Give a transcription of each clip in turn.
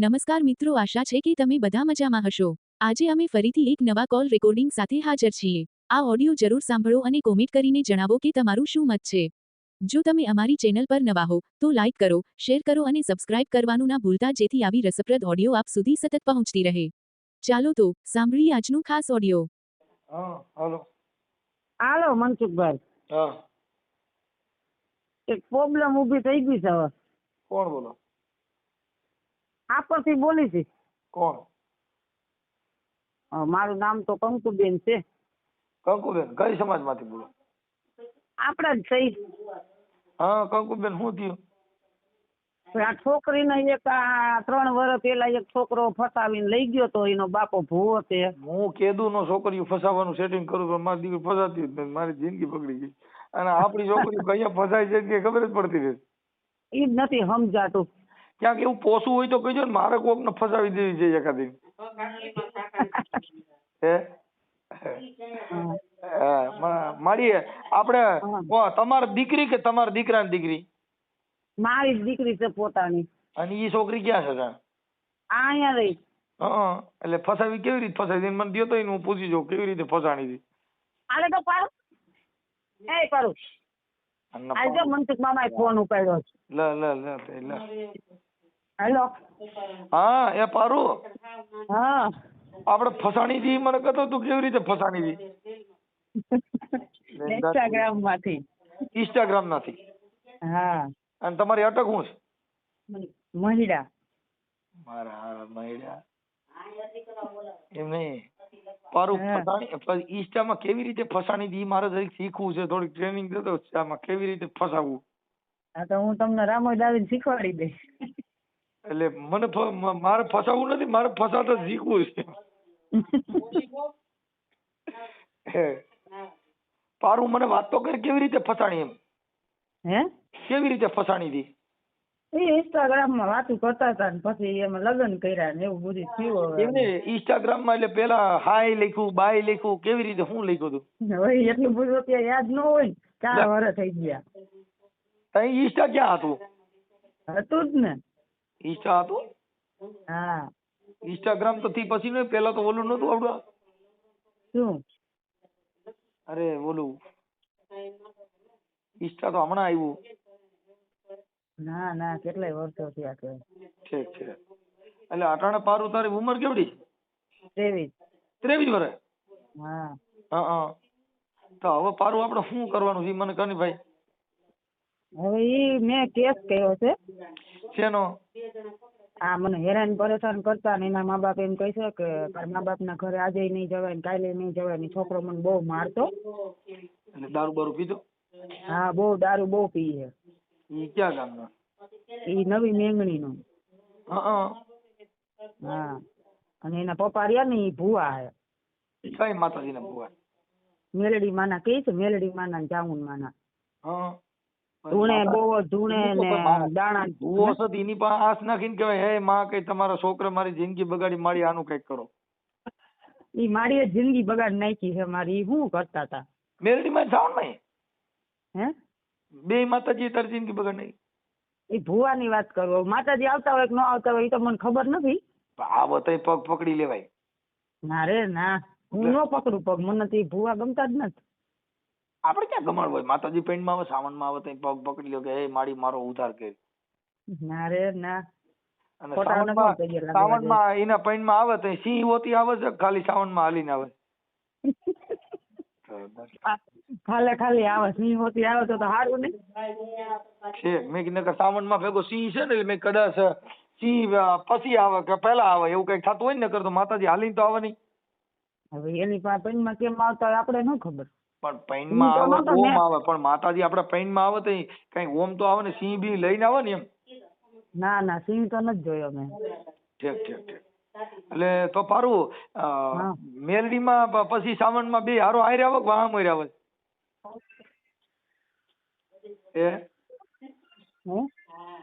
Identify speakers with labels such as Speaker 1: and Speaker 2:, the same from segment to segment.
Speaker 1: નમસ્કાર મિત્રો આશા છે કે તમે બધા મજામાં હશો. આજે અમે ફરીથી એક નવા કોલ રેકોર્ડિંગ સાથે હાજર છીએ. આ ઓડિયો જરૂર સાંભળો અને કોમેન્ટ કરીને જણાવો કે તમારું શું મત છે. જો તમે અમારી ચેનલ પર નવા હો તો લાઇક કરો શેર કરો અને સબસ્ક્રાઇબ કરવાનું ના ભૂલતા જેથી આવી રસપ્રદ ઓડિયો આપ સુધી સતત પહોંચતી રહે. ચાલો તો સાંભળીએ આજનું ખાસ ઓડિયો.
Speaker 2: હા હાલો.
Speaker 3: હાલો મનસુખભાઈ.
Speaker 2: હા.
Speaker 3: એક પ્રોબ્લેમ ઊભી થઈ ગઈ છે હવે.
Speaker 2: કોણ બોલો?
Speaker 3: આ પરથી બોલી છે.
Speaker 2: કોણ?
Speaker 3: મારું નામ તો કંકુબેન છે.
Speaker 2: કંકુબેન કઈ સમાજમાંથી બોલો?
Speaker 3: આપણા જ થઈ
Speaker 2: હા કંકુબેન શું થયું?
Speaker 3: આ છોકરીને એક આ ત્રણ વર્ષ પેલા એક છોકરો ફસાવીને લઈ ગયો તો એનો બાપો ભૂવો છે.
Speaker 2: હું કેદુ નો છોકરીઓ ફસાવાનું સેટિંગ કરું પણ મારી દીકરી ફસાતી જ નથી મારી જિંદગી બગડી ગઈ. અને આપણી છોકરીઓ કયા ફસાય છે કે ખબર જ પડતી નથી.
Speaker 3: એ જ નથી સમજાતું.
Speaker 2: ક્યાંક એવું પોસું હોય તો કહેજો ને મારે કોક ને ફસાવી દેવી છે એકાદી હે
Speaker 3: હા.
Speaker 2: હા, મા- મારી આપણે તમારી દીકરી કે તમારા દીકરાની દીકરી?
Speaker 3: મારી દીકરી છે પોતાની.
Speaker 2: અને ઈ છોકરી ક્યાં છે
Speaker 3: ત્યાં અહીંયા રહી.
Speaker 2: હા એટલે ફસાવી કેવી રીતે ફસાવી? મને દયો તો હું પૂછી જો કેવી રીતે ફસાણી હતી
Speaker 3: આલે તો પાર એ કરું આજે મનસુખ મામાએ ફોન ઉપાડ્યો છે.
Speaker 2: લ લ લ લે.
Speaker 3: હેલો.
Speaker 2: હા એ પારુ.
Speaker 3: હા.
Speaker 2: આપણે ફસાણી જી મને કહેતો તું કેવી રીતે ફસાણી
Speaker 3: જી
Speaker 2: ઇન્સ્ટાગ્રામમાંથી. ઇન્સ્ટાગ્રામમાંથી.
Speaker 3: હા.
Speaker 2: અને તમારી અટક હું છે?
Speaker 3: મહિલા
Speaker 2: મારા હારા મહિડા. એમ નહીં. પારું ફસાણી ઇન્સ્ટામાં કેવી રીતે ફસાણી દી મારે જરીક શીખવું છે? થોડીક ટ્રેનિંગ દેતો આમાં કેવી રીતે ફસાવવું
Speaker 3: હા તો હું તમને રામોય દાવીને શીખવાડી દઈશ.
Speaker 2: એટલે મને મારે ફસાવું નથી મારે ફસાતા શીખવું છે. પારું મને વાત તો કર કેવી રીતે ફસાણી એમ?
Speaker 3: હે?
Speaker 2: કેવી રીતે ફસાણી હતી
Speaker 3: એ ઇન્સ્ટાગ્રામમાં વાતું કરતા હતા ને પછી એમાં લગ્ન કર્યા ને એવું બધું થયું.
Speaker 2: એમને ઇન્સ્ટાગ્રામમાં એટલે પેલા હાય લખ્યું બાય લખ્યું કેવી રીતે શું લખ્યું હતું
Speaker 3: હવે એટલું બધું અત્યારે યાદ ન હોય ચાર વર્ષ થઈ ગયા.
Speaker 2: તઈ ઇન્સ્ટા ક્યાં હતું?
Speaker 3: હતું જ ને.
Speaker 2: ઇન્સ્ટા હતું
Speaker 3: હા.
Speaker 2: ઇન્સ્ટાગ્રામ તો થી પછી ને પેલા તો ઓલું નતું આવડું
Speaker 3: શું?
Speaker 2: અરે ઓલું. ઇન્સ્ટા તો હમણાં આવ્યું.
Speaker 3: ના ના કેટલાય વર્ષો થયા કે
Speaker 2: ઠીક છે એટલે અટાણે પારું તારી ઉંમર કેવડી?
Speaker 3: ત્રેવીસ.
Speaker 2: ત્રેવીસ વર્ષ
Speaker 3: હા.
Speaker 2: હા તો હવે પારું આપણે શું કરવાનું છે? ઈ મને કની ભાઈ.
Speaker 3: હવે ઈ મેં કેસ કર્યો છે.
Speaker 2: શેનો?
Speaker 3: આ મને હેરાન પરેશાન કરતા ને એના મા બાપ એમ કહે છે કે તારા મા બાપ ના ઘરે આજે નહીં જવાય ને કાલે નહીં જવાય ને છોકરો મને બહુ મારતો.
Speaker 2: અને દારૂ બારૂ પીધો?
Speaker 3: હા બહુ દારૂ બહુ પીએ
Speaker 2: ઈ ક્યાં ગામનો?
Speaker 3: ઈ નવી મેંગણી નો
Speaker 2: હા.
Speaker 3: અને એના પપ્પા રહ્યા ને ઈ ભુવા હે.
Speaker 2: કઈ માતાજીના ભુવા?
Speaker 3: મેલડી માના કહે છે મેલડી માના ને ચામુંડ માના.
Speaker 2: હા.
Speaker 3: ધૂણે બહુ ધૂણે ને દાણા
Speaker 2: ભૂવો છે એની પાસે આસ નાખીને કહેવાય હે માં કઈ તમારા છોકરા મારી જિંદગી બગાડી મારી આનું કંઈક કરો.
Speaker 3: ઈ મારી જિંદગી બગાડ નાખી છે મારી હું કરતા હતા
Speaker 2: મેલડી માં જાવ નહીં
Speaker 3: હે?
Speaker 2: બે માતાજી તારી જિંદગી બગાડ નહીં
Speaker 3: ઈ ભૂવાની વાત કરો. માતાજી આવતા હોય કે ન આવતા હોય એ તો મને ખબર નથી.
Speaker 2: આવો તો પગ પકડી લેવાય.
Speaker 3: ના રે ના. હું ન પકડું પગ. મને તો ભૂવા ગમતા જ નથી.
Speaker 2: આપણે ક્યાં ગમણ હોય? માતાજી પેન્ટમાં આવે સાવણમાં આવે તો પગ પકડી લ્યો કે હે મારી મારો ઉધાર કે
Speaker 3: ના રે ના.
Speaker 2: અને
Speaker 3: ખોટા
Speaker 2: સાવણમાં
Speaker 3: પગે
Speaker 2: માં એના પેન્ટમાં આવે તો સિંહ હોતી આવે છે ખાલી સાવણમાં હાલીને આવે.
Speaker 3: ખાલે ખાલી આવે સિંહ હોતી આવે તો તો સારું ને?
Speaker 2: છે મેં કીધું કે સાવણમાં ભેગો સિંહ છે ને એટલે મેં કદાચ સિંહ પછી આવે કે પહેલા આવે એવું કંઈક થતું હોય ને કરતો માતાજી હાલીને તો આવે નહીં.
Speaker 3: હવે એની પાસે માં કેમ આવતા હોય આપણે ન ખબર.
Speaker 2: પણ
Speaker 3: તો
Speaker 2: આવે ઓમ આવે પણ માતાજી આપડા પૈનમાં આવે તો કઈ ઓમ તો આવે ને સિંહ બી લઈને આવે ને એમ?
Speaker 3: ના ના સિંહ તો નથી જોયો મેં
Speaker 2: ઠીક ઠીક ઠીક. એટલે તો પારું. મેલડીમાં પછી સાવનમાં બે હારો હારે આવે કે વાહ મોર આવે? એ
Speaker 3: સાવણ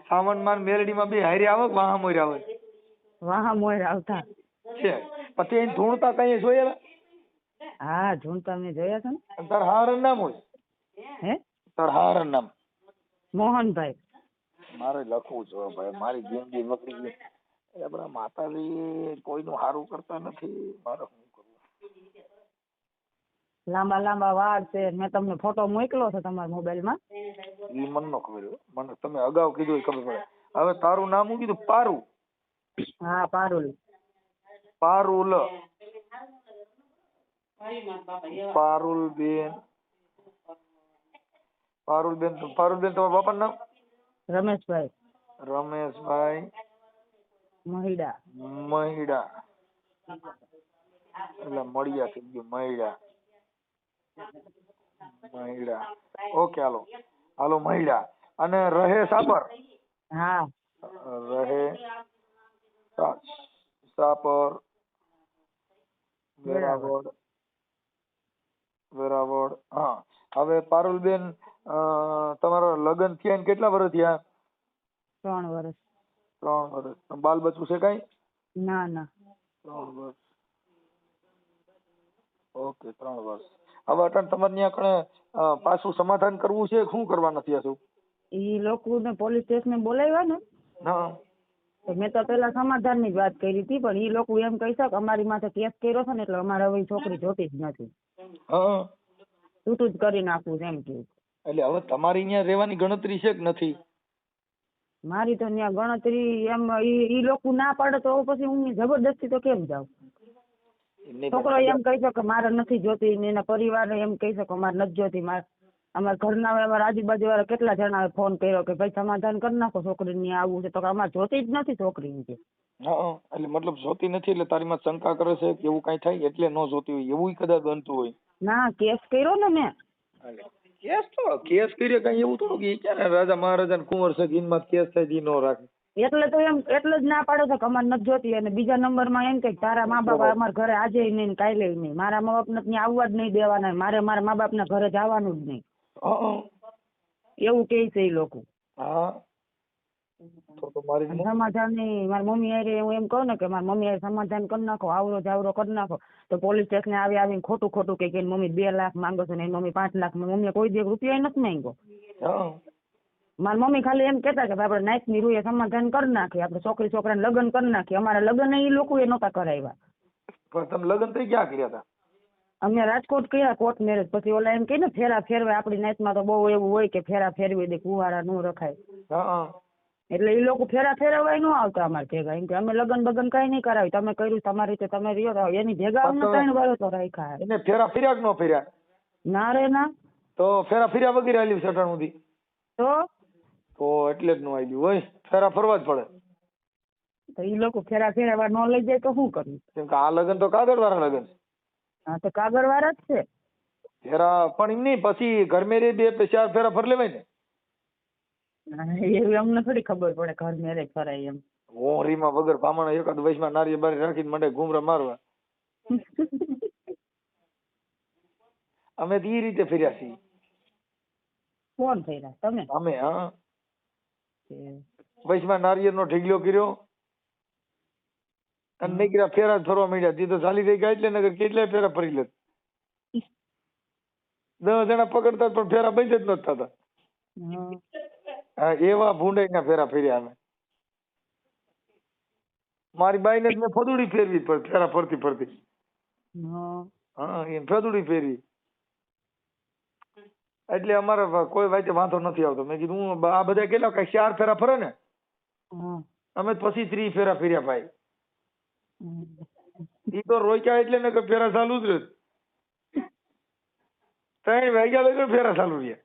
Speaker 2: સાવનમાં મેલડીમાં બે હારે આવે કે વાહ મોર આવે?
Speaker 3: વાહ મોર આવતા.
Speaker 2: છે પછી ધૂણતા કઈ જોયેલા?
Speaker 3: હા ઝૂંટા મેં જોયા છે ને.
Speaker 2: નામ હોય.
Speaker 3: હે?
Speaker 2: નામ.
Speaker 3: મોહનભાઈ.
Speaker 2: મારે લખવું છે ભાઈ. મારી જિંદગી બગડી ગઈ. એ આપણા માતાજી કોઈનું સારું કરતા નથી. મારે શું કરવું?
Speaker 3: લાંબા લાંબા વાળ છે. મેં તમને ફોટો મોકલો છે તમારા મોબાઈલમાં.
Speaker 2: ઈ મને નો ખબર મને તમે અગાઉ કીધું ખબર પડે. હવે તારું નામ હું કીધું? પારુ
Speaker 3: હા પારુલ.
Speaker 2: પારુલ. પારુલ બેન. પારુલ બેન પારુલ બેન તમારા બાપાનું નામ?
Speaker 3: રમેશભાઈ.
Speaker 2: રમેશભાઈ.
Speaker 3: મહિડા.
Speaker 2: મહિડા. એટલે મળ્યા થઈ ગયું મહિડા. મહિડા. ઓકે હાલો. હાલો મહિડા. અને રહે સાપર?
Speaker 3: હા.
Speaker 2: રહે સાપર. વેરાવળ વેરાવળ. હા. હવે પારુલબેન તમારા લગ્ન થયા ને કેટલા વર્ષ થયા?
Speaker 3: ત્રણ વર્ષ.
Speaker 2: ત્રણ વર્ષ. બાલ બચ્ચું છે કઈ?
Speaker 3: ના ના.
Speaker 2: ત્રણ વર્ષ. ઓકે ત્રણ વર્ષ. હવે અટણ તમારે ત્યાં કણે પાછું સમાધાન કરવું છે શું કરવા નથી આશું
Speaker 3: ઈ લોકોને પોલીસ ને બોલાવ્યા ને.
Speaker 2: હા.
Speaker 3: મેં તો પેલા સમાધાનની જ વાત કરી હતી પણ ઈ લોકો એમ કહી શકે અમારી માથે કેસ કર્યો છે ને એટલે અમારે હવે છોકરી જોતી જ નથી.
Speaker 2: હા.
Speaker 3: છૂટું જ કરી નાખવું છે એમ કે.
Speaker 2: એટલે હવે તમારી અહીંયા રહેવાની ગણતરી છે કે નથી?
Speaker 3: મારી તો ત્યાં ગણતરી એમ ઈ લોકો ના પાડે તો પછી હું જબરદસ્તી તો કેમ જાઉં? છોકરો એમ કહી શકે મારે નથી જોતી ને એના પરિવાર એમ કહી શકે મારે નથી જોતી મારે અમારા ઘરના અમારા આજુબાજુ વાળા કેટલા જણાએ ફોન કર્યો કે ભાઈ સમાધાન કરી નાખો છોકરીને આવવું છે. તો કે અમારે જોતી જ નથી છોકરી એમ કે.
Speaker 2: હા એટલે મતલબ જોતી નથી એટલે તારી માં શંકા કરે છે કે એવું કઈ થાય? એટલે ન જોતી હોય. એવું કદાચ બનતું હોય.
Speaker 3: ના કેસ કર્યો ને મેં.
Speaker 2: કેસ તો કેસ કર્યો કઈ એવું થોડું કે ક્યારે રાજા મહારાજા ને કુંવર છે ગીનમાં કેસ થાય નો રાખે.
Speaker 3: એટલે તો એમ એટલે જ ના પાડે છે કે અમારે નથી જોતી. અને બીજા નંબરમાં એમ કે તારા મા બાપ અમારા ઘરે આજે નહીં કાલે નહીં. મારા મા બાપને ત્યાં આવવા જ નહીં દેવાના. મારે મારા મા બાપના ઘરે જવાનું જ નહીં. એવું કે છે એ લોકો.
Speaker 2: હા.
Speaker 3: સમાધાન નહીં મારી મમ્મી હારે હું એમ કહું ને કે મારી મમ્મી હારે સમાધાન કરી નાખો આવરો જાવરો કરી નાખો. તો પોલીસ સ્ટેશન આવી આવીને ખોટું ખોટું કે એની મમ્મી બે લાખ માંગો છો ને એની મમ્મી પાંચ લાખ મમ્મી કોઈ દી રૂપિયા નથી માંગ્યો. મારી મમ્મી ખાલી એમ કહેતા કે આપડે નાઈટની રૂએ સમાધાન કરી નાખીએ આપણે છોકરી છોકરાને લગ્ન કરી નાખીએ. અમારા લગ્ન એ લોકોએ નહોતા કરાવ્યા.
Speaker 2: પણ તમે લગ્ન થઈ ગયા કર્યા હતા?
Speaker 3: અમે રાજકોટ કયા કોર્ટ મેરેજ. પછી ઓલા એમ કે ને ફેરા ફેરવે આપણી નાઈટમાં તો બહુ એવું હોય કે ફેરા ફેરવી દે કુવારા ન રખાય. એટલે એ લોકો ફેરા ફેરવાય ન આવતા અમારે ભેગા. એમ કે અમે લગન બગન કઈ નહીં કરાવી તમે કર્યું તમારી રીતે તમે રહ્યો તો એની ભેગા અમને ત્રણ વાળો તો રાખ્યા
Speaker 2: એને ફેરા ફેર્યા કે ન ફેર્યા?
Speaker 3: ના રે ના.
Speaker 2: તો ફેરા ફેર્યા વગેરે આલ્યું છે અટાણ સુધી?
Speaker 3: તો?
Speaker 2: તો એટલે જ નો આલ્યું હોય. ફેરા ફરવા જ પડે.
Speaker 3: તો એ લોકો ફેરા ફેરવા ન લઈ જાય તો શું કરવું?
Speaker 2: કેમ કે આ લગન તો કાગળ વાળા લગન છે.
Speaker 3: હા તો કાગળ વાળા જ છે.
Speaker 2: ફેરા પણ એમ નહીં પછી ઘર મેરે બે ચાર ફેરા ફર લેવાય ને.
Speaker 3: એવી અમને થોડી ખબર પડે ઘર મેરે ફરાય એમ.
Speaker 2: હોરીમાં વગર પામણ એકાદ વયસમાં નારી બારી રાખીને મંડે ઘૂમરા મારવા. અમે તો ઈ રીતે ફર્યા છીએ.
Speaker 3: કોણ થયેલા તમે?
Speaker 2: અમે હા.
Speaker 3: તે
Speaker 2: વયસમાં નારિયેળનો ઢીગલો કર્યો અને નીકળ્યા ફેરા જ ફરવા માંડ્યા. તી તો ચાલી ગયા એટલે નગર કેટલાય ફેરા ફરી લેત. દસ જણા પકડતા પણ ફેરા બંધ જ નતા થતા.
Speaker 3: હા.
Speaker 2: એવા ભૂંડાઈ ના ફેરા ફેર્યા અમે. મારી બાઈને જ મેં ફદુડી ફેરવી પણ ફેરા ફરતી ફરતી.
Speaker 3: હા.
Speaker 2: એને ફદુડી ફેરવી. એટલે અમારે કોઈ વાતે વાંધો નથી આવતો. મેં કીધું હું આ બધા કેટલા કઈ ચાર ફેરા ફરે ને? અમે પછી ત્રી ફેરા ફેર્યા ભાઈ. ઈ તો રોક્યા એટલે ને કે ફેરા ચાલુ જ રહ્યો ત્રણ વાગ્યા લગી ફેરા ચાલુ રહ્યા.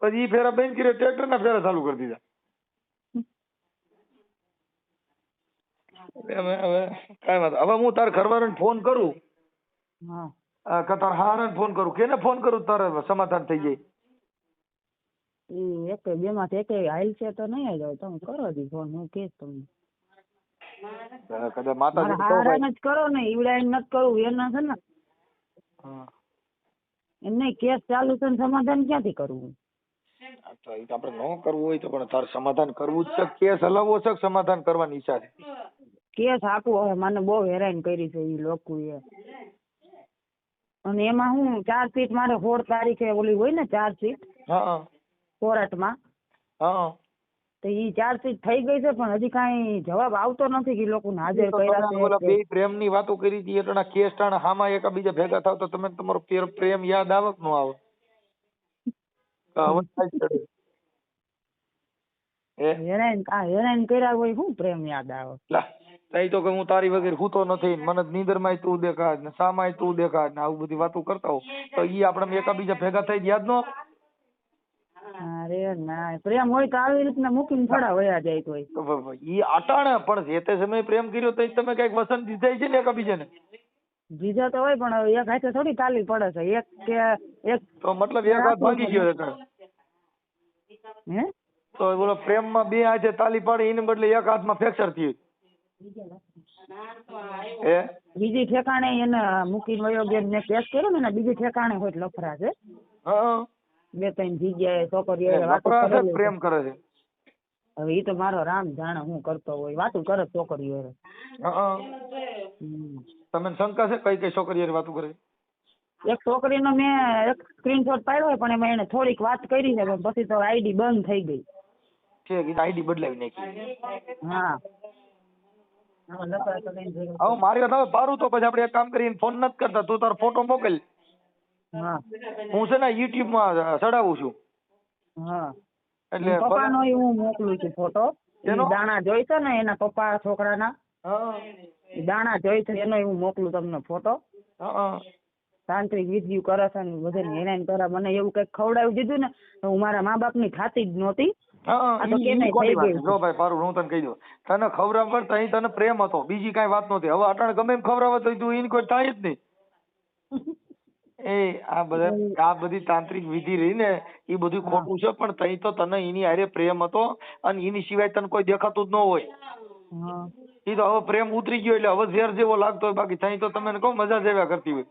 Speaker 2: પછી ઈ ફેરા બંધ કર્યો ટ્રેક્ટર ના ફેરા ચાલુ કરી દીધા. હવે કાંઈ વાત હવે હું તારા ઘરવાળાને ફોન કરું.
Speaker 3: હા.
Speaker 2: કે તાર હારાને ફોન કરું. કેને ફોન કરું? તારે સમાધાન થઈ જાય.
Speaker 3: એ એક બે માંથી એક હાલ છે તો નહીં જ તમે કરો દી ફોન હું કહીશ તમને.
Speaker 2: હવે કદાચ માતાજી
Speaker 3: હારાને જ કરો ને ઈવડાઈને નથી કરવું એના છે ને. એમ નહીં કેસ ચાલુ છે ને સમાધાન ક્યાંથી કરવું?
Speaker 2: તો ઈ તો આપણે ન કરવું હોય તો પણ તારે સમાધાન કરવું જ છે કેસ હલાવવો છે કે સમાધાન કરવાની ઈચ્છા છે?
Speaker 3: કેસ આપવો હવે મને બહુ હેરાન કરી છે એ લોકોએ. અને એમાં હું ચાર્જશીટ મારે સોળ તારીખે ઓલી હોય ને ચાર્જશીટ
Speaker 2: સીટ?
Speaker 3: કોર્ટમાં.
Speaker 2: હા.
Speaker 3: તો ઈ ચાર્જશીટ થઈ ગઈ છે પણ હજી કાંઈ જવાબ આવતો નથી કે લોકોને હાજર કર્યા છે
Speaker 2: બે પ્રેમની વાતો કરી હતી એટલે કેસ ટાણા હામાં એકાબીજા ભેગા થાવ તો તમે તમારો પ્રેમ યાદ આવે કે ન આવે?
Speaker 3: હેરાન હેરાન કર્યા હોય શું પ્રેમ યાદ આવે?
Speaker 2: તઈ તો કે હું તારી વગર હૂતો નથી મને નીંદરમાં તું દેખાડ ને સામાય તું દેખાડ ને આવું બધી વાતો કરતા હો તો ઈ આપણે એકાબીજા ભેગા થઈ યાદ નો?
Speaker 3: અરે ના પ્રેમ હોય તો આવી રીતના મૂકીને થોડા વયા જાય
Speaker 2: તો ઈ અટાણે પણ જે તે સમયે પ્રેમ કર્યો તો તમે કંઈક વસન દીધાય છે ને એકાબીજાને?
Speaker 3: બીજા તો હોય પણ એક હાથે થોડી તાલી પડે છે. એક કે એક
Speaker 2: તો મતલબ એક હાથ ભાગી ગયો
Speaker 3: હે?
Speaker 2: તો બોલો પ્રેમમાં બે હાથે તાલી પાડી એને બદલે એક હાથમાં ફ્રેક્ચર થયું.
Speaker 3: બીજી ઠેકાણે એને મૂકીને વયો ગયો ને કેસ કર્યો ને બીજી ઠેકાણે હોય લફરા છે.
Speaker 2: હા.
Speaker 3: બે ત્રણ જગ્યાએ છોકરીઓ.
Speaker 2: પ્રેમ કરે છે.
Speaker 3: હવે ઈ તો મારો રામ જાણે હું કરતો હોય. વાતું કરે છોકરીઓ તમે
Speaker 2: તમને શંકા છે કઈ કઈ છોકરીઓ વાતું કરે એક
Speaker 3: એક છોકરીનો મેં એક સ્ક્રીનશોટ પાડ્યો હોય પણ એમાં એને થોડીક વાત કરી છે પણ પછી તો આઈડી બંધ થઈ ગઈ.
Speaker 2: છે કે આઈડી બદલાવી નાખી.
Speaker 3: હા.
Speaker 2: હવે મારી વાત પારું તો પછી આપણે એક કામ કરીને ફોન નથી કરતા તું તારો ફોટો મોકલ.
Speaker 3: હા.
Speaker 2: હું છે ને યુટ્યુબમાં ચડાવું છું.
Speaker 3: હા.
Speaker 2: એટલે
Speaker 3: પપ્પાનો ય હું મોકલું છું ફોટો.
Speaker 2: શેનો?
Speaker 3: દાણા જોઈ છે ને એના પપ્પા છોકરાના?
Speaker 2: હા.
Speaker 3: દાણા જોઈ છે એનો હું મોકલું તમને ફોટો.
Speaker 2: હા
Speaker 3: તાંત્રિક વિધિ કરે છે ને બધાને હેરાન કરે. મને એવું કંઈક ખવડાવી દીધું ને તો હું મારા મા બાપની ખાતી જ નહોતી.
Speaker 2: જો ભાઈ પારું હું તને કહી દઉં. તને ખવડાવ કરતા અહીં તને પ્રેમ હતો. બીજી કાંઈ વાત નહોતી. હવે અટાણે ગમે એમ ખવડાવે તો તું એને કોઈ થાય જ નહીં. એ આ બધા આ બધી તાંત્રિક વિધિ રહી ને એ બધું ખોટું છે પણ તઈ તો તને એની હારે પ્રેમ હતો અને એની સિવાય તને કોઈ દેખાતું જ ન હોય. એ તો હવે પ્રેમ ઉતરી ગયો એટલે હવે ઝેર જેવો લાગતો હોય બાકી તઈ તો તમે કહો મજા જ આવ્યા કરતી હોય.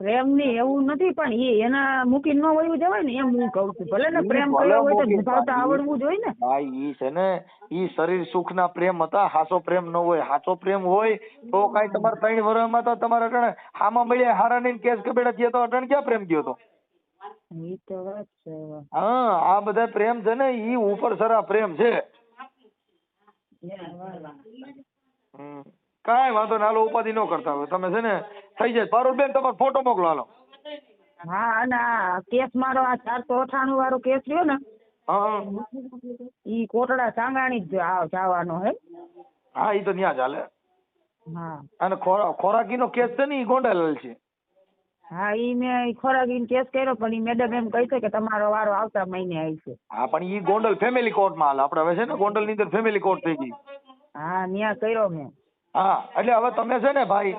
Speaker 3: પ્રેમની એવું નથી પણ એ એના મૂકી ન વયું જવાય ને એમ હું કઉ છું. ભલે ને પ્રેમ કર્યો હોય તો નિભાવતા આવડવું જોઈએ ને.
Speaker 2: હા ઈ છે ને ઈ શરીર સુખના પ્રેમ હતા હાસો પ્રેમ ન હોય. હાસો પ્રેમ હોય તો કાંઈ તમારે ત્રણ વર્ષમાં તો તમારે અટણ હામાં મળ્યા હારા ને કેસ કબેડા થયા તો અટણ ક્યાં પ્રેમ ગયો તો?
Speaker 3: ઈ તો વાત છે.
Speaker 2: હા આ બધા પ્રેમ છે ને ઈ ઉપર સરા પ્રેમ છે. કઈ વાંધો નાલો હાલો ઉપાધિ ન કરતા હોય. તમે છે ને થઈ જાય. પારુલબેન તમારો ફોટો મોકલો હાલો.
Speaker 3: હા અને આ કેસ મારો આ ચારસો અઠાણું વાળો કેસ રહ્યો ને
Speaker 2: હા
Speaker 3: ઈ કોટડા સાંગાણી જ જવાનો હે.
Speaker 2: હા ઈ તો ન્યા ચાલે
Speaker 3: હા.
Speaker 2: અને ખોરા ખોરાકીનો કેસ છે ને ઈ ગોંડલ છે.
Speaker 3: હા ઈ મેં ખોરાકીનો કેસ કર્યો પણ ઈ મેડમ એમ કહી છે કે તમારો વારો આવતા મહિને આવશે
Speaker 2: હા પણ ઈ ગોંડલ ફેમિલી કોર્ટમાં હાલ. આપણે હવે છે ને ગોંડલની અંદર ફેમિલી કોર્ટ થઈ ગઈ.
Speaker 3: હા ન્યા કર્યો મેં.
Speaker 2: હા એટલે હવે તમે છે ને ભાઈ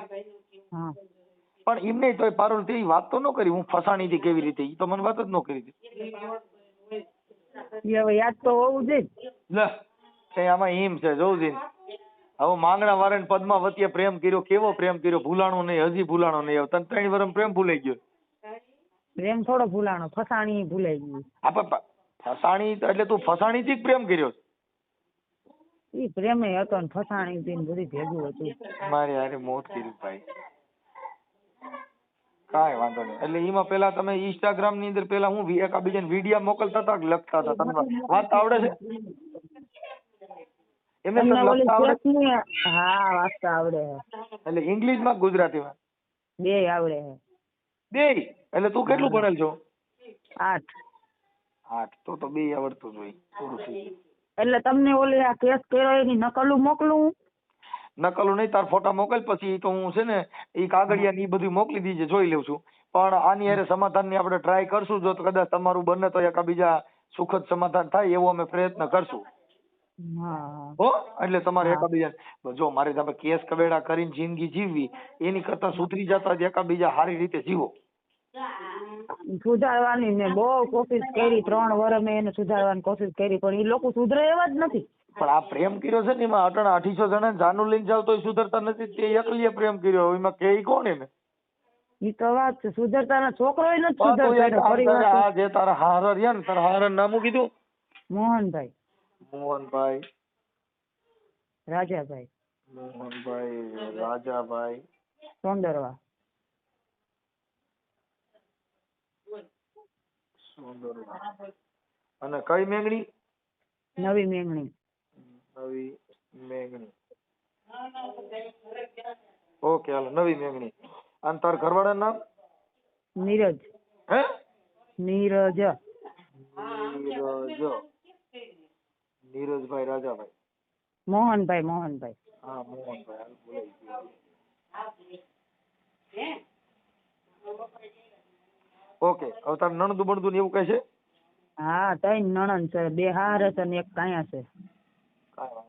Speaker 3: હા.
Speaker 2: પણ એમને તોય પારુલ તે વાત તો ન કરી હું ફસાણી હતી કેવી રીતે? ઈ તો મને વાત જ ન કરી હતી.
Speaker 3: હવે યાદ તો હોવું જોઈએ
Speaker 2: લે કઈ આમાં એમ છે જોઉં છું હવે માંગણા વાળાને પદ્માવતીએ પ્રેમ કર્યો કેવો પ્રેમ કર્યો? ભૂલાણો નહીં હજી ભૂલાણો નહીં તને ત્રણ વર્ષ પ્રેમ ભૂલાઈ ગયો.
Speaker 3: પ્રેમ થોડો ભૂલાણો ફસાણી ભૂલાઈ ગયું.
Speaker 2: આ પણ ફસાણી એટલે તું ફસાણી થી જ પ્રેમ કર્યો
Speaker 3: ઈ પ્રેમે હતો ને ફસાણી થી બધી ભેગું હતું.
Speaker 2: મારે હારે મોત કર્યું ભાઈ. કાંઈ વાંધો નહીં. એટલે એમાં પેલા તમે ઇન્સ્ટાગ્રામની અંદર પેલા હું વી- એકાબીજાને વીડિયો મોકલતા હતા લખતા હતા તમને વાત આવડે છે? એમને લખતા આવડે?
Speaker 3: હા વાંચતા આવડે. એટલે
Speaker 2: એટલે ઇંગ્લિશમાં ગુજરાતી ગુજરાતીમાં?
Speaker 3: બે આવડે.
Speaker 2: બે? એટલે તું કેટલું ભણેલ છો?
Speaker 3: આઠ.
Speaker 2: આઠ. તો તો બે આવડતું જ હોય. પૂરું
Speaker 3: એટલે તમને ઓલી આ કેસ કર્યો એની નકલું મોકલું?
Speaker 2: નકલો નહીં તાર ફોટા મોકલ પછી તો હું છે ને એ કાગળિયા ને એ બધું મોકલી દીજે જોઈ લઉં છું. પણ આની હારે સમાધાનની આપણે ટ્રાય કરશું જો તો કદાચ તમારું બને તો એક બીજા સુખદ સમાધાન થાય એવો અમે પ્રયત્ન કરશું.
Speaker 3: હા.
Speaker 2: એટલે તમારે. એકાબીજા જો મારે તમે કેસ કવેડા કરીને જિંદગી જીવવી એની કરતા સુધરી જતા જ એકાબીજા સારી રીતે જીવો.
Speaker 3: સુધારવાની મેં બહુ કોશિશ કરી ત્રણ વર્ષ મેં એને સુધારવાની કોશિશ કરી પણ એ લોકો સુધરે એવા જ નથી.
Speaker 2: પણ આ પ્રેમ કર્યો છે ને એમાં અટણ અઢીસો જણા જાનું લઈને જાવ તો સુધરતા નથી તે એકલીએ પ્રેમ કર્યો. એમાં કે કોણ એને?
Speaker 3: ઈ તો વાત છે સુધરતા ના છોકરો નથી સુધરતા
Speaker 2: આ જે તારા હાર રહ્યા ને તારા હાર નામ કીધું?
Speaker 3: મોહનભાઈ.
Speaker 2: મોહનભાઈ.
Speaker 3: રાજાભાઈ.
Speaker 2: મોહનભાઈ રાજાભાઈ.
Speaker 3: સોંદરવા.
Speaker 2: સુંદરવા. અને કઈ મેંગણી?
Speaker 3: નવી મેંગણી.
Speaker 2: નવી મેગણી. ઓકે હાલો નવી મેગણી. અને તાર ઘરવાળાનું નામ?
Speaker 3: નીરજ.
Speaker 2: હે?
Speaker 3: નીરજ.
Speaker 2: નીરજ. નીરજભાઈ રાજાભાઈ.
Speaker 3: મોહનભાઈ મોહનભાઈ.
Speaker 2: હા મોહનભાઈ બોલાઈ. ઓકે હવે તાર નણદું બણદું ને એવું કઈ છે?
Speaker 3: હા તઈ નણંદ છે. બે હાર છે ને એક કાયા છે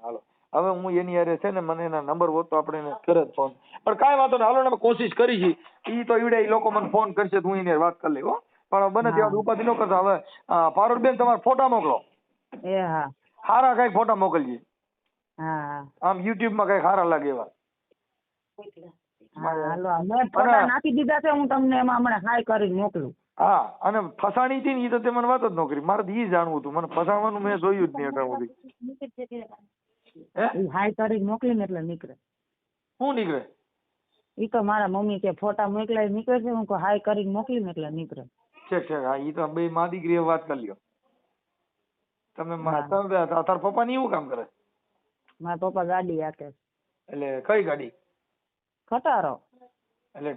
Speaker 2: હાલો. હવે હું એની યારે છે ને મને એના નંબર હોત તો આપણે એને કરે ફોન પણ કાંઈ વાંધો નહીં હાલો ને અમે કોશિશ કરી છે. ઈ તો ઈવડે ઈ લોકો મને ફોન કરશે તો હું એની વાત કરી લઈ હો. પણ બને ત્યાં ઉપાધિ ન કરતા. હવે પારુલબેન તમારા ફોટા મોકલો.
Speaker 3: એ હા.
Speaker 2: સારા કઈ ફોટા મોકલજે.
Speaker 3: હા
Speaker 2: આમ યુટ્યુબમાં કઈ સારા લાગે એવા.
Speaker 3: હાલો. મેં ફોટા નાખી દીધા છે હું તમને એમાં હમણાં હાય કરીને મોકલું.
Speaker 2: હા અને ફસાણી હતી ને તો તે મને વાત જ ન કરી. મારે ઈ જાણવું હતું. મને ફસાવાનું મેં જોયું જ નહીં અત્યાર સુધી.
Speaker 3: હાય કરીને મોકલી ને એટલે નીકળે.
Speaker 2: શું નીકળે?
Speaker 3: ઈ તો મારા મમ્મી કે ફોટા મોકલાય નીકળે છે. હું હાય કરીને મોકલી ને એટલે નીકળે.
Speaker 2: ઠીક ઠીક. હા ઈ તો બે મા દીકરીએ વાત કરી લ્યો. તમે તમે તાર પપ્પા ની એવું કામ કરે?
Speaker 3: મારા પપ્પા ગાડી હાકે છે.
Speaker 2: એટલે કઈ ગાડી?
Speaker 3: ખટારો.
Speaker 2: એટલે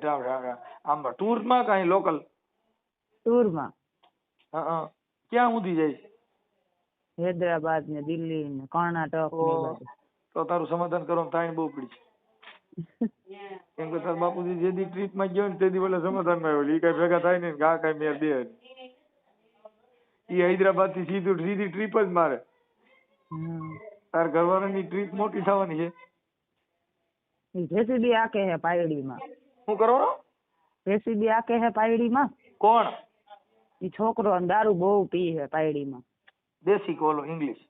Speaker 2: આમ ટૂરમાં કાંઈ લોકલ
Speaker 3: ટૂરમાં
Speaker 2: હા ક્યાં સુધી જાય?
Speaker 3: હૈદરાબાદ ને દિલ્હી ને કર્ણાટક
Speaker 2: તો તારું સમાધાન કરવામાં ટાઈમ બહુ પડી. છે કેમ કે તાર બાપુજી જે દી ટ્રીપમાં ગયો ને તે દી પેલા સમાધાનમાં આવ્યો કઈ ભેગા થાય ને ગા કઈ મેર દે ઈ હૈદરાબાદથી સીધું સીધી ટ્રીપ જ મારે. તાર ઘરવાળાની ટ્રીપ મોટી થવાની છે.
Speaker 3: જેસીબી આકે હે પાયડીમાં.
Speaker 2: શું કરો?
Speaker 3: જેસીબી આકે હે પાયડીમાં?
Speaker 2: કોણ?
Speaker 3: ઈ છોકરો દારૂ બહુ પી હે પાયડીમાં.
Speaker 2: દેશી કોલો ઇંગ્લિશ?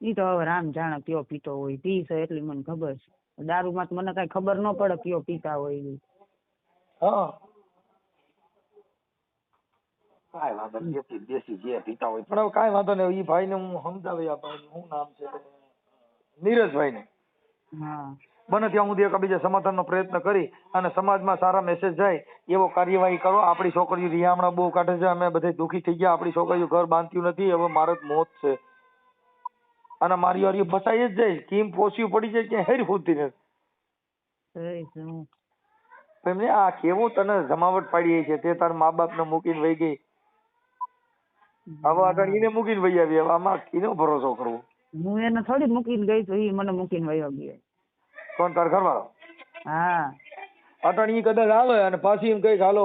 Speaker 3: ઈ તો હવે રામ જાણે કયો પીતો હોય પી છે એટલી મને ખબર છે. દારૂમાં તો મને કઈ ખબર ન પડે કયો પીતા હોય ઈ.
Speaker 2: હા. કાંઈ વાંધો નહીં દેશી દેશી જે પીતા હોય. પણ હવે કાંઈ વાંધો નહીં ઈ ભાઈને હું સમજાવી ભાઈ શું નામ છે નીરજભાઈ ને
Speaker 3: હા.
Speaker 2: બને ત્યાં સુધી એકબીજા સમાધાનનો પ્રયત્ન કરી અને સમાજમાં સારા મેસેજ જાય એવો કાર્યવાહી કરો. આપણી છોકરીઓ રિયામણા બહુ કાઢે છે અમે બધે દુખી થઈ ગયા. આપણી છોકરીઓ ઘર બાંધ્યું નથી હવે મારે મોત છે. અને મારી વારી ફસાઈ જ જાય. કીમ પોસ્યું પડી જાય ક્યાં હેરી ફૂટતી નથી. એમને આ કેવું તને જમાવટ પાડી છે? તે તાર મા બાપ ને મૂકીને વહી ગઈ. હવે આગળ એને મૂકીને વહી આવી. આમાં એનો ભરોસો કરવો?
Speaker 3: હું એને થોડી મૂકીને ગઈ તો એ મને મૂકીને વયો ગયો.
Speaker 2: કોણ તાર ઘરવાળો?
Speaker 3: હા.
Speaker 2: અટણ ઈ કદાચ આવે અને પાછી એમ કઈ હાલો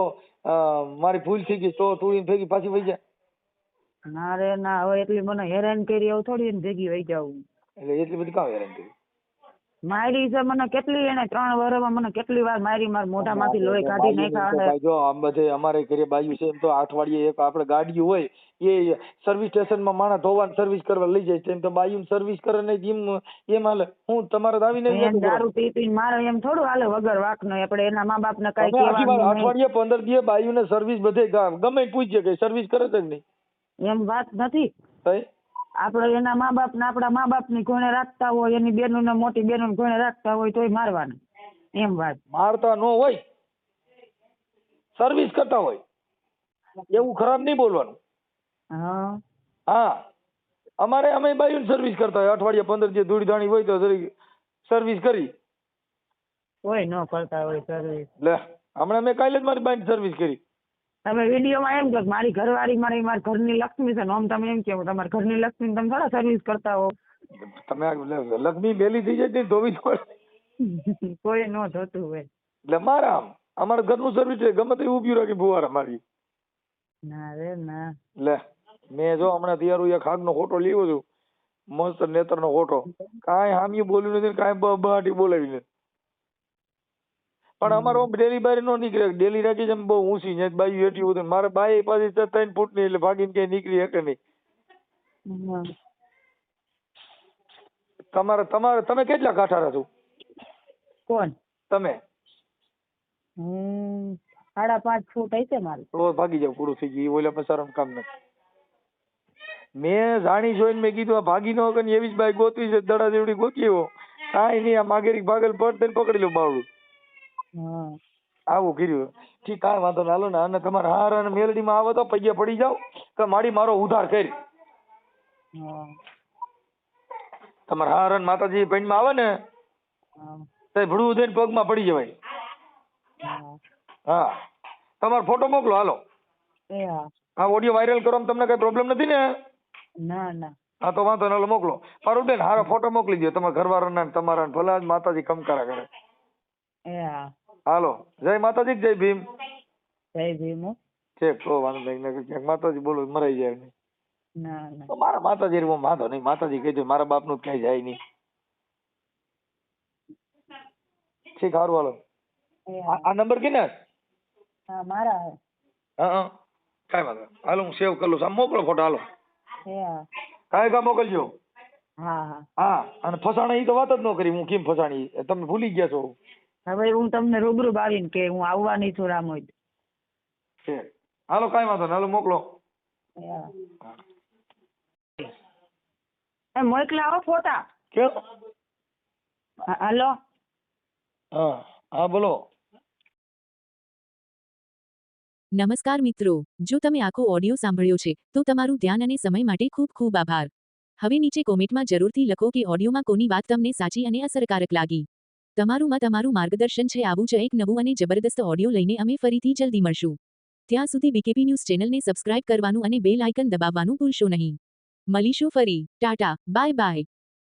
Speaker 2: મારી ભૂલ થઈ ગઈ તો તું એમ ભેગી પાછી વહી જાય.
Speaker 3: ના રે ના હવે એટલી મને હેરાન કરી આવું થોડી એમ ભેગી વહી જાવું
Speaker 2: એટલે એટલી બધી કામ હેરાન કરી?
Speaker 3: મારી છે મને કેટલી એને ત્રણ વર્ષમાં મને કેટલી વાર મારી મારા મોઢામાંથી લોહી કાઢી નાખ્યા
Speaker 2: જો આમ બધે અમારે ઘરે બાજુ છે એમ તો અઠવાડિયે એક આપણે ગાડી હોય એ સર્વિસ સ્ટેશનમાં માણસ ધોવાન સર્વિસ કરવા લઈ જાય તેમ તો બાયું સર્વિસ કરે ને જીમ એમ હાલે હું તમારે આવીને જ
Speaker 3: દારૂ પી પી મારે એમ થોડું હાલે વગર વાંકનો આપણે એના મા
Speaker 2: બાપ
Speaker 3: ને કઈ.
Speaker 2: અઠવાડિયે પંદર દિવસ બાયુને સર્વિસ બધે ગમે પૂછજે કે સર્વિસ કરે છે કે નહીં
Speaker 3: એમ વાત નથી? આપણે એના મા બાપ ને આપણા મા બાપની કોને રાખતા હોય એની બેનો ને મોટી બેનો ને કોને રાખતા હોય તોય મારવાના. એમ વાત.
Speaker 2: મારતા ન હોય સર્વિસ કરતા હોય એવું ખરાબ નહીં બોલવાનું.
Speaker 3: હા.
Speaker 2: હા. અમારે અમે બાયું સર્વિસ કરતા હોય અઠવાડિયા પંદર દિવસ ધૂળી ધાણી હોય તો સર્વિસ કરી.
Speaker 3: કોઈ ન કરતા હોય સર્વિસ
Speaker 2: લે હમણાં મેં કાલે જ મારી બાઈન સર્વિસ કરી.
Speaker 3: તમે વિડીયોમાં એમ કહો મારી ઘરવાળી મારી મારા ઘરની લક્ષ્મી છે ને આમ તમે એમ કહો તમારા ઘરની લક્ષ્મી તમે થોડા સર્વિસ કરતા હો.
Speaker 2: તમે લક્ષ્મી બેલી થઈ જાય ધોવી પડે.
Speaker 3: કોઈ ન ધોતું હોય.
Speaker 2: એટલે મારા આમ. અમારા ઘરનું સર્વિસ છે ગમે તે ઊભી રાખી ફુવારા મારી
Speaker 3: ના રે ના.
Speaker 2: લે મેં જો હમણાં તૈયારું એક હાગનો ફોટો લીધો છું. મસ્ત નેત્રનો ફોટો. કાંઈ હામી બોલ્યું નથી કાંઈ બહાટી બોલાવી નથી. પણ અમારો ડેલી બારી નો નીકળે. ડેલી રાખી છે બહુ ઊંચી ને બાઈ હેઠી ઉતરે. મારે બાઈ પાછી ત્રણ ફૂટની એટલે ભાગીને ક્યાંય નીકળી શકે નહીં. તમારે તમારે તમે કેટલા કાઠારા છો?
Speaker 3: કોણ?
Speaker 2: તમે.
Speaker 3: હમ સાડા પાંચ ફૂટ હશે મારું.
Speaker 2: તો ભાગી જાવ પૂરું થઈ ગયું. ઓલા પસારમ કામ નથી. મેં જાણી જોઈને મેં કીધું આ ભાગી નો કે એવી જ બાઈ ગોતવી છે દડા જેવડી ગોતી કાંઈ નહીં આ માગેરી ભાગલ પડ પકડી લો બાવડું
Speaker 3: હા.
Speaker 2: આવું કર્યું. ઠીક કાંઈ વાંધો ના હાલો ને. અને તમારે હાર અને મેલડીમાં આવો તો પૈયા પડી જાવ કે માડી મારો ઉધાર કરી. તમારે હાર અને માતાજી પૈણમાં આવે ને તો ભડવું થઈને પગમાં પડી જવાય.
Speaker 3: હા.
Speaker 2: તમારો ફોટો મોકલો હાલો.
Speaker 3: હા.
Speaker 2: ઓડિયો વાયરલ કરો તમને કઈ પ્રોબ્લેમ નથી ને?
Speaker 3: ના ના.
Speaker 2: હા તો વાંધો હાલો મોકલો. પારુલબેન હારો ફોટો મોકલી દો તમારા ઘરવાળાના ને તમારા ભલા માતાજી કમકારા કરે.
Speaker 3: એ હા.
Speaker 2: હાલો. જય માતાજી જય ભીમ?
Speaker 3: જય ભીમ હો.
Speaker 2: છે તો વાંધો નહીં ક્યાંક માતાજી બોલો મરાઈ જાય
Speaker 3: ના ના.
Speaker 2: તો મારા માતાજી હારે વાંધો નહીં માતાજી કહી દે મારા બાપનું જ ક્યાંય જાય નહીં. ઠીક સારું હાલો. આ નંબર કે ને
Speaker 3: હા મારા હા.
Speaker 2: હા કાંઈ વાંધો. હાલો હું સેવ કરી લઉં છું. મોકલો ફોટો હાલો.
Speaker 3: એ હા.
Speaker 2: કાંઈ કા મોકલજો.
Speaker 3: હા હા.
Speaker 2: હા અને ફસાણા ઈ તો વાત જ ન કરી હું કેમ ફસાણી? તમે ભૂલી ગયા છો.
Speaker 3: હવે હું તમને રૂબરૂ આવીને કે હું આવવાની છું રામોદ
Speaker 2: છે હાલો કાંઈ વાંધો નહીં. હાલો મોકલો.
Speaker 3: એ મોકલા આવો ફોટા.
Speaker 2: કેમ
Speaker 3: હાલો.
Speaker 2: હા હા બોલો.
Speaker 1: નમસ્કાર મિત્રો. જો તમે આખો ઓડિયો સાંભળ્યો છે તો તમારું ધ્યાન અને સમય માટે ખૂબ ખૂબ આભાર. હવે નીચે કોમેન્ટમાં જરૂરથી લખો કે ઓડિયોમાં કોની વાત તમને સાચી અને અસરકારક લાગી. તમારું મત તમારું માર્ગદર્શન છે. આવું જ એક નવું અને જબરદસ્ત ઓડિયો લઈને અમે ફરીથી જલ્દી મળશું. ત્યાં સુધી બીકેપી ન્યૂઝ ચેનલને સબસ્ક્રાઇબ કરવાનું અને બેલ આઇકન દબાવવાનું ભૂલશો નહીં. મળીશું ફરી. ટાટા. Bye bye.